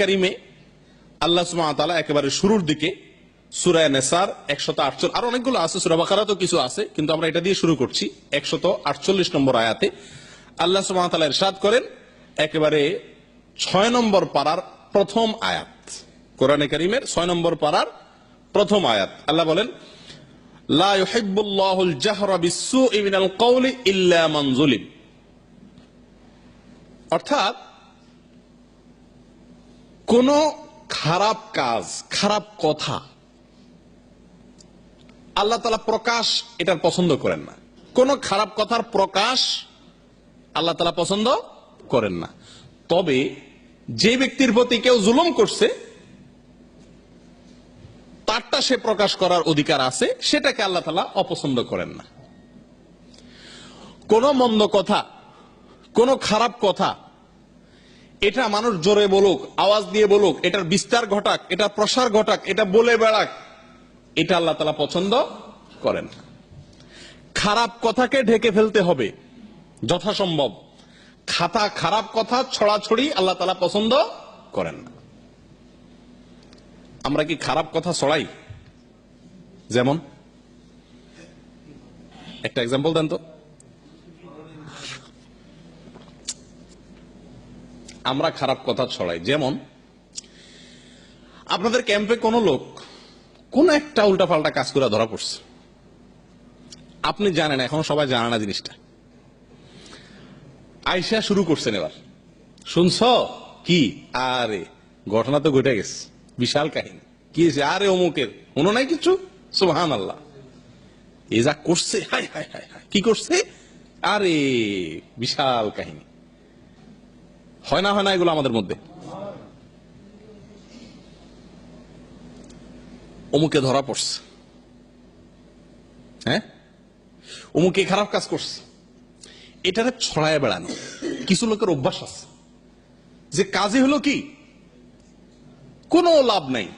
কারিমে আল্লাহ সুবহানাহু একেবারে শুরুর দিকে সুরায় নেসার একশত আটচল্লিশ আর অনেকগুলো আছে, সুরা বাকারা তো কিছু আছে, কিন্তু আমরা এটা দিয়ে শুরু করছি একশত আটচল্লিশ নম্বর আয়াতে। আল্লাহ সুবহানাহু ইরশাদ করেন, একেবারে ছয় নম্বর পাড়ার প্রথম আয়াত। কোরআনে কারিমের ছয় নম্বর পাড়ার প্রথম আয়াত। আল্লাহ বলেন, লা ইউহিব্বুল্লাহুল জাহরা বিসসুই মিনাল কওলি ইল্লা মান যুলিম অর্থাৎ কোন খারাপ কাজ, খারাপ কথা আল্লাহ তালা প্রকাশ এটার পছন্দ করেন না। কোন খারাপ কথার প্রকাশ আল্লাহ তালা পছন্দ করেন না। তবে যে ব্যক্তির প্রতি কেউ জুলুম করছে, তারটা সে প্রকাশ করার অধিকার আছে, সেটাকে আল্লাহ তালা অপছন্দ করেন না। কোন মন্দ কথা, কোন খারাপ কথা এটা মানুষ জোরে বলুক, আওয়াজ দিয়ে বলুক, এটার বিস্তার ঘটাক এটা প্রসার ঘটাক, এটা বলে বেড়াক, এটা আল্লাহ তালা পছন্দ করেন। খারাপ কথাকে ঢেকে ফেলতে হবে, যথাসম্ভব। খাতা খারাপ কথা ছড়াছড়ি আল্লাহ তালা পছন্দ করেন। না আমরা কি খারাপ কথা ছড়াই? যেমন? একটা এক্সাম্পল দেন তো। আমরা খারাপ কথা ছড়াই। যেমন, আপনাদের ক্যাম্পে কোনো লোক কোন একটা উল্টাপাল্টা কাজ করে ধরা পড়ছে। আপনি জানেন, এখন সবাই জানে না জিনিসটা। আইসা শুরু করছেন এবার। শুনছ? কি? আরে, ঘটনা তো ঘটে গেছে। বিশাল কাহিনী। কি হয়েছে? আরে, অমুকের। কোনো নাই কিছু? সুহান আল্লাহ এ যা করছে হাই হাই হাই হাই কি করছে? আরে, বিশাল কাহিনী। হয় না হয় না, এগুলো আমাদের মধ্যে। অমুকে ধরা পড়ছে। হ্যাঁ? অমুকে খারাপ কাজ করছে। এটারে ছড়ায় বেড়ানো। কিছু লোকের অভ্যাস আছে। যে কাজে হলো কি? কোনো লাভ নাই।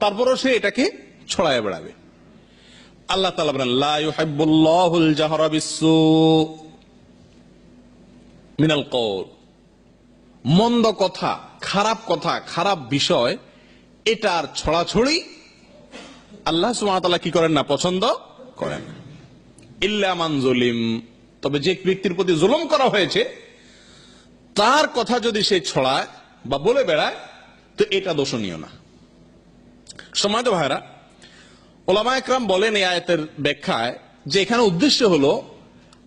তারপরও সে এটাকে ছড়ায় বেড়াবে। আল্লাহ তালা বলেন মন্দ কথা, খারাপ কথা, খারাপ বিষয়, এটার ছড়াছড়ি আল্লাহ সুবহানাহু কি করেন না পছন্দ করেন। ইল্লামান জলিম, তবে যে ব্যক্তির প্রতি জুলুম করা হয়েছে, তার কথা যদি সে ছড়ায় বা বলে বেড়ায়, তো এটা দোষণীয় না। সময় তো ভাইরা ওলামা একরাম বলেন এই আয়াতের ব্যাখ্যায় যে এখানে উদ্দেশ্য হলো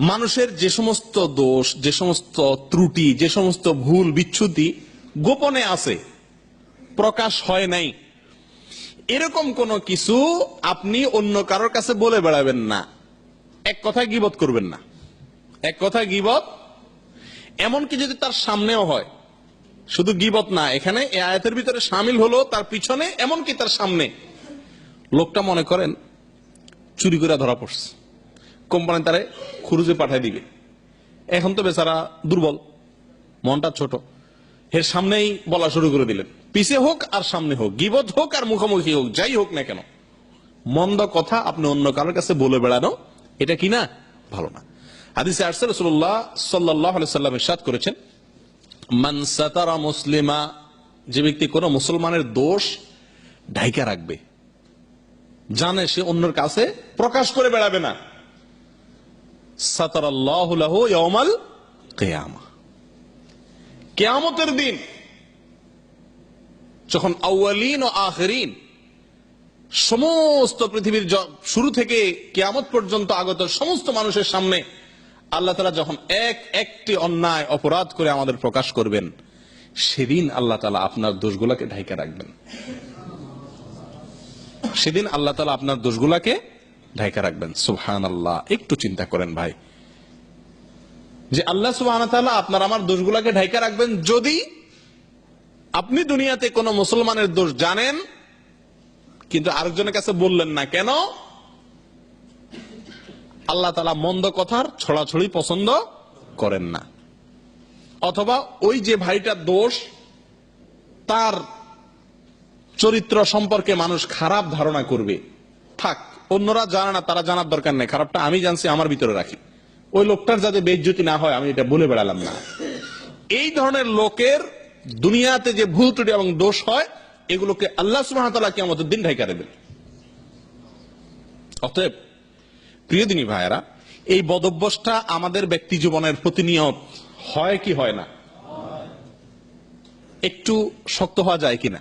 মানুষের যে সমস্ত দোষ, যে সমস্ত ত্রুটি, যে সমস্ত ভুল বিচ্ছুতি গোপনে আছে, প্রকাশ হয় নাই। এরকম কোন কিছু আপনি অন্য কারোর কাছে বলে বেড়াবেন না। এক কথায় গিবত করবেন না। এক কথায় গিবত। এমনকি যদি তার সামনেও হয়, শুধু গিবত না, এখানে এই আয়াতের ভিতরে সামিল হলো, তার পিছনে এমনকি তার সামনে। লোকটা মনে করেন, চুরি করে ধরা পড়ছে। কোম্পানি তারে খুরুজে পাঠায় দিবে। এখন তো বেচারা দুর্বল, মনটা ছোট। এর সামনেই বলা শুরু করে দিলেন, পিছে হোক আর সামনে হোক, গিবত হোক আর মুখোমুখি হোক, যাই হোক না কেন। মন্দ কথা আপনি অন্য কারোর কাছে বলে বেড়ানো, এটা কি না? ভালো না। হাদিসে আরসাল রসুল্লাহ সাল্লাহ সাল্লাম ইরশাদ করেছেন, মান সাতারা মুসলিমা যে ব্যক্তি কোন মুসলমানের দোষ ঢাইকা রাখবে, জানে সে অন্যের কাছে প্রকাশ করে বেড়াবে না। কেয়ামতের দিন যখন ও আখরিন সমস্ত পৃথিবীর শুরু থেকে কেয়ামত পর্যন্ত আগত সমস্ত মানুষের সামনে আল্লাহ তালা যখন এক একটি অন্যায়, অপরাধ করে আমাদের প্রকাশ করবেন, সেদিন আল্লাহ তালা আপনার দোষগুলাকে ঢাইকা রাখবেন। সেদিন আল্লাহ তালা আপনার দোষগুলাকে ঢাইকা রাখবেন। সুবহান আল্লাহ একটু চিন্তা করেন ভাই। যে আল্লাহ তাআলা আপনার, আমার দোষগুলাকে ঢাইকা রাখবেন যদি আপনি দুনিয়াতে কোন মুসলমানের দোষ জানেন, কিন্তু আরেকজনের কাছে বললেন না কেন? আল্লাহ তালা মন্দ কথার ছড়াছড়ি পছন্দ করেন না। অথবা ওই যে ভাইটার দোষ, তার চরিত্র সম্পর্কে মানুষ খারাপ ধারণা করবে। থাক অন্যরা জানে না, তারা জানার দরকার নেই। খারাপটা আমি জানছি, আমার ভিতরে রাখি। ওই লোকটার যাতে বেজ্জতি না হয়, আমি এটা বলে বেড়ালাম না। এই ধরনের লোকের দুনিয়াতে যে ভুল ত্রুটি এবং দোষ হয়, এগুলোকে আল্লাহ সুবাহতাল্লাহ কি আমাদের দিন ঢাকা দেবেন। অতএব, প্রিয় দিনী ভাইয়েরা, এই বদভ্যসটা আমাদের ব্যক্তি জীবনের প্রতিনিয়ত হয় কি হয় না? একটু শক্ত হওয়া যায় কিনা?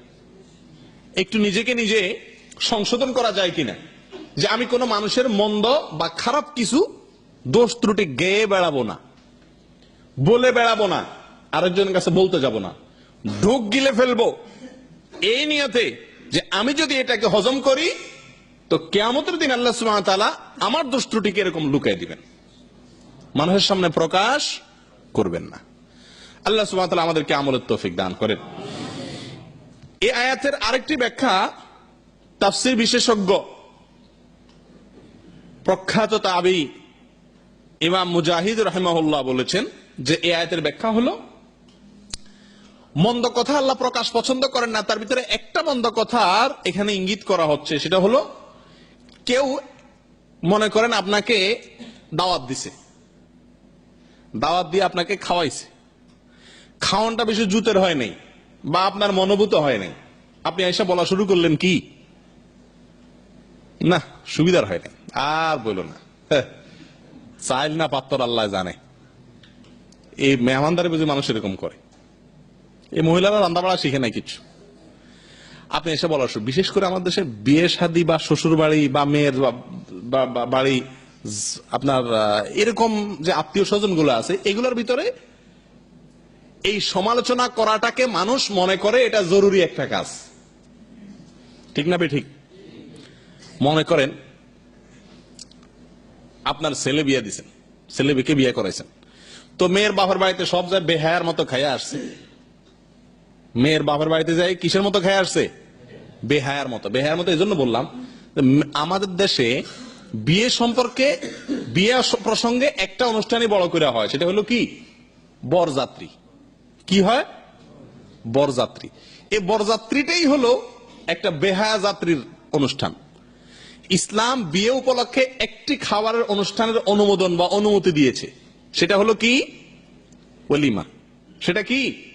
একটু নিজেকে নিজে সংশোধন করা যায় কিনা? যে আমি কোনো মানুষের মন্দ বা খারাপ কিছু দোষ ত্রুটি গেয়ে বেড়াবো না, বলে বেড়াবো না, আরেকজনের কাছে বলতে যাব না, ঢুক গিলে ফেলব। এই নিয়তে যে আমি যদি এটাকে হজম করি, তো কেয়ামতের দিন আল্লাহ তাআলা আমার দোষ ত্রুটিকে এরকম লুকাই দিবেন। মানুষের সামনে প্রকাশ করবেন না। আল্লাহ সুবহানাহু আমাদেরকে আমলের তৌফিক দান করেন। এই আয়াতের আরেকটি ব্যাখ্যা তাফসীর বিশেষজ্ঞ প্রখ্যাত তাবি ইমাম মুজাহিদ রাহিমাহুল্লাহ বলেছেন যে এ আয়াতের ব্যাখ্যা হলো, মন্দ কথা আল্লাহ প্রকাশ পছন্দ করেন না, তার ভিতরে একটা মন্দ কথার এখানে ইঙ্গিত করা হচ্ছে, সেটা হলো কেউ মনে করেন আপনাকে দাওয়াত দিছে, দাওয়াত দিয়ে আপনাকে খাওয়াইছে, খাওয়ানটা বেশি জুতের হয় নাই বা আপনার মনোভূত হয় নাই, আপনি এসে বলা শুরু করলেন কি? না, সুবিধার হয় নাই। আর বলো না। হ্যাঁ, চাইল না পাত্তর আল্লাহ জানে। এই মেহমানদারে বুঝি মানুষ এরকম করে। এই মহিলারা রান্না বাড়া শিখে নাই কিছু। আপনি এসে বলার বিশেষ করে আমাদের দেশে বিয়ে শাদী বা শ্বশুর বাড়ি বা মেয়ের বাড়ি আপনার এরকম যে আত্মীয় স্বজনগুলো আছে এগুলোর ভিতরে এই সমালোচনা করাটাকে মানুষ মনে করে এটা জরুরি একটা কাজ। ঠিক না ঠিক? মনে করেন আপনার ছেলে বিয়ে দিছেন। ছেলে বিকে বিয়ে করাইছেন। তো মেয়ের বাবার বাড়িতে সব যায় বেহায়ার মতো খাইয়া আসছে। মেয়ের বাবার বাড়িতে যাই কিসের মতো খাইয়া আসছে? বেহায়ার মতো। বেহায়ার মতো এই জন্য বললাম আমাদের দেশে বিয়ে সম্পর্কে, বিয়ে প্রসঙ্গে একটা অনুষ্ঠানই বড় করে হয়। সেটা হলো কি? বরযাত্রী। কি হয়? বরযাত্রী। এই বরযাত্রীটাই হলো একটা বেহায়া যাত্রীর অনুষ্ঠান। ইসলাম বিয়ে উপলক্ষে একটি খাবারের অনুষ্ঠানের অনুমোদন বা অনুমতি দিয়েছে। সেটা হলো কি? ওলিমা। সেটা কি?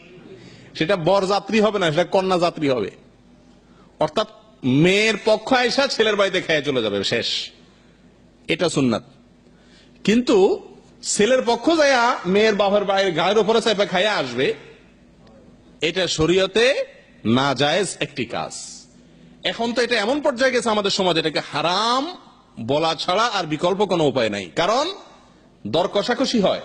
সেটা বরযাত্রী হবে না, সেটা কন্যা যাত্রী হবে। অর্থাৎ মেয়ের পক্ষ আইসা ছেলের বাড়িতে খেয়ে চলে যাবে, শেষ। এটা সুন্নাত। কিন্তু ছেলের পক্ষ যায়া মেয়ের বাবার বাড়ির গায়ের উপরে চাইপা খাইয়া আসবে, এটা শরীয়তে না জায়েজ একটি কাজ। এখন তো এটা এমন পর্যায়ে গেছে আমাদের সমাজ, এটাকে হারাম বলা ছাড়া আর বিকল্প কোনো উপায় নাই। কারণ দর কষাকষি হয়।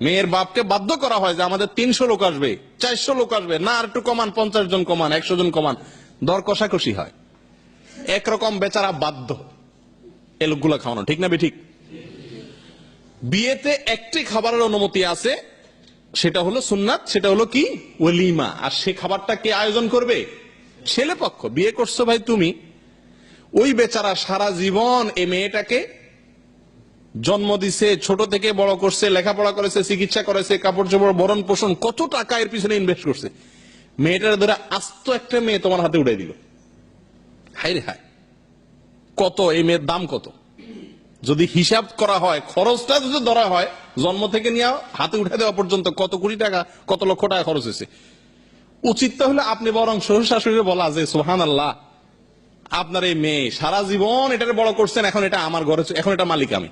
মেয়ের বাপকে বাধ্য করা হয় যে আমাদের তিনশো লোক আসবে, চারশো লোক আসবে, না আর একটু কমান, পঞ্চাশ জন কমান, একশো জন কমান। দর কষাকষি হয়। একরকম বেচারা বাধ্য এ লোকগুলা খাওয়ানো, ঠিক না ঠিক? বিয়েতে একটি খাবারের অনুমতি আছে, সেটা হলো সুন্নাত, সেটা হলো কি? ওলিমা। আর সে খাবারটা কে আয়োজন করবে? ছেলে পক্ষ, বিয়ে করছ ভাই তুমি, ওই বেচারা সারা জীবন এই মেয়েটাকে জন্ম দিছে, ছোট থেকে বড় করছে, লেখাপড়া করেছে, চিকিৎসা করেছে কাপড় চোপড় বরণ পোষণ কত টাকা এর পিছনে ইনভেস্ট করছে। মেয়েটার ধরে আস্ত একটা মেয়ে তোমার হাতে উঠাই দিল। হাই রে হাই কত, এই মেয়ের দাম কত? যদি হিসাব করা হয়, খরচটা যদি ধরা হয়, জন্ম থেকে নিয়ে হাতে উঠে দেওয়া পর্যন্ত কত কোটি টাকা, কত লক্ষ টাকা খরচ হয়েছে। উচিত তাহলে আপনি বরং শ্বশুর শাশুড়ি বলা যে সোহান আল্লাহ আপনার এই মেয়ে সারা জীবন এটাকে বড় করছেন, এখন এটা আমার ঘরে এখন এটা মালিক আমি।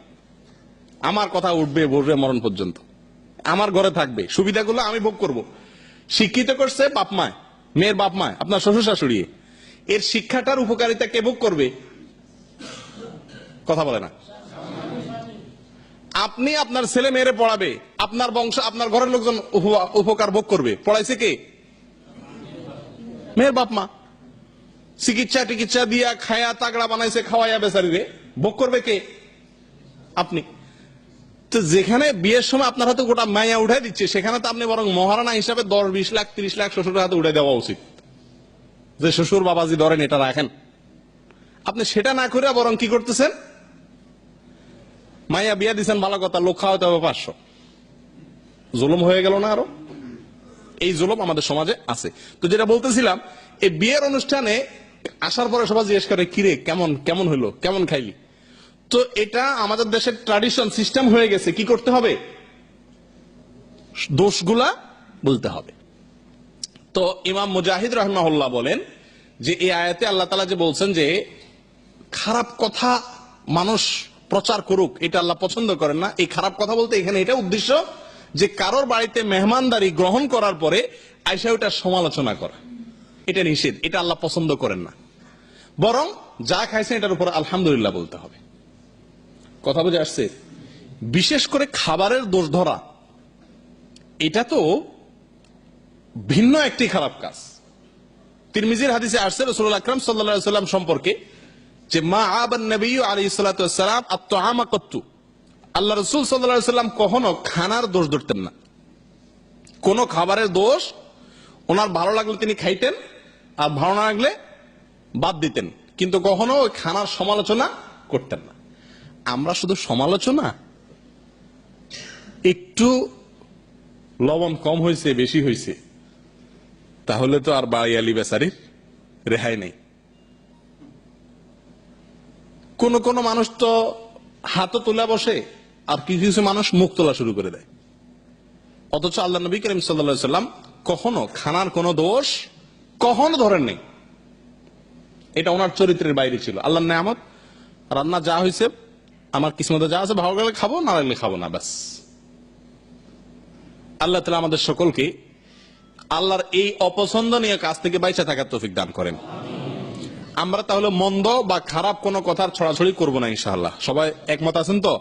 আমার কথা উঠবে বসবে মরণ পর্যন্ত। আমার ঘরে থাকবে, সুবিধাগুলো আমি ভোগ করব। শিক্ষিত করছে বাপ মায়, মেয়ের বাপ মায়, আপনার শ্বশুর শাশুড়ি এর শিক্ষাটার উপকারিতা কে ভোগ করবে? কথা বলে না। আপনি আপনার ছেলে মেয়েরে পড়াবে, আপনার বংশ, আপনার ঘরের লোকজন উপ- উপকার ভোগ করবে। পড়াইছে কে? মেয়ের বাপ মা। চিকিৎসা টিকিৎসা দিয়া খায়া তাগড়া বানাইছে, খাওয়াইয়া বেচারিরে। ভোগ করবে কে? আপনি। তো যেখানে বিয়ের সময় আপনার হাতে গোটা মায়া উঠাই দিচ্ছে, সেখানে তো আপনি বরং মহারানা হিসাবে দশ, বিশ লাখ, তিরিশ লাখ শ্বশুরের হাতে উঠে দেওয়া উচিত। যে শ্বশুর বাবাজি ধরেন, এটা রাখেন। আপনি সেটা না করে বরং কি করতেছেন? মাইয়া বিয়া দিচ্ছেন ভালো কথা, লোক খাওয়াতে হবে পাঁচশো। জুলুম হয়ে গেল না আরও? এই জুলুম আমাদের সমাজে আছে। তো যেটা বলতেছিলাম, এই বিয়ের অনুষ্ঠানে আসার পরে সবাই জিজ্ঞেস করে, কিরে, কেমন কেমন হলো কেমন খাইলি? তো এটা আমাদের দেশের ট্রাডিশন সিস্টেম হয়ে গেছে। কি করতে হবে? দোষগুলা বলতে হবে। তো ইমাম মুজাহিদ রহমাহুল্লাহ বলেন যে, এই আয়াতে আল্লাহ তালা যে বলছেন যে, খারাপ কথা মানুষ প্রচার করুক, এটা আল্লাহ পছন্দ করেন না। এই খারাপ কথা বলতে এখানে এটা উদ্দেশ্য যে কারোর বাড়িতে মেহমানদারি গ্রহণ করার পরে আইসা ওটার সমালোচনা করা। এটা নিষেধ, এটা আল্লাহ পছন্দ করেন না। বরং যা খাইছেন এটার উপর আলহামদুলিল্লাহ বলতে হবে। কথা বুঝে আসছে? বিশেষ করে খাবারের দোষ ধরা, এটা তো ভিন্ন একটি খারাপ কাজ। তিরমিজির হাদিসে আসছে রসুল আকরাম সাল্লা সাল্লাম সম্পর্কে যে মা আবান নবী আলী সাল্লাম আত্মহামা কত্তু। আল্লাহ রসুল সাল্লাহ সাল্লাম কখনো খানার দোষ ধরতেন না। কোন খাবারের দোষ ওনার ভালো লাগলে তিনি খাইতেন, আর ভালো না লাগলে বাদ দিতেন। কিন্তু কখনো ওই খানার সমালোচনা করতেন না। আমরা শুধু সমালোচনা? একটু লবণ কম হয়েছে বেশি হয়েছে তাহলে তো আর বাড়িয়ালি বেচারির রেহাই নেই। কোন কোন মানুষ তো হাতও তোলা বসে আর কিছু কিছু মানুষ মুখ তোলা শুরু করে দেয়। অথচ আল্লাহ নবী করিম সাল্লা সাল্লাম কখনো খানার কোনো দোষ কখনো ধরেন নেই। এটা ওনার চরিত্রের বাইরে ছিল। আল্লাহ নেয়ামত, রান্না যা হয়েছে আমার কিসমতে যা আছে, ভালো লাগলে খাব, না লাগলে খাব না, ব্যাস। আল্লাহ তালা আমাদের সকলকে আল্লাহর এই অপছন্দনীয় কাজ থেকে বাইচা থাকার তৌফিক দান করেন। আমরা তাহলে মন্দ বা খারাপ কোনো কথার ছড়াছড়ি করব না, ইনশাআল্লাহ। সবাই একমত আছেন তো?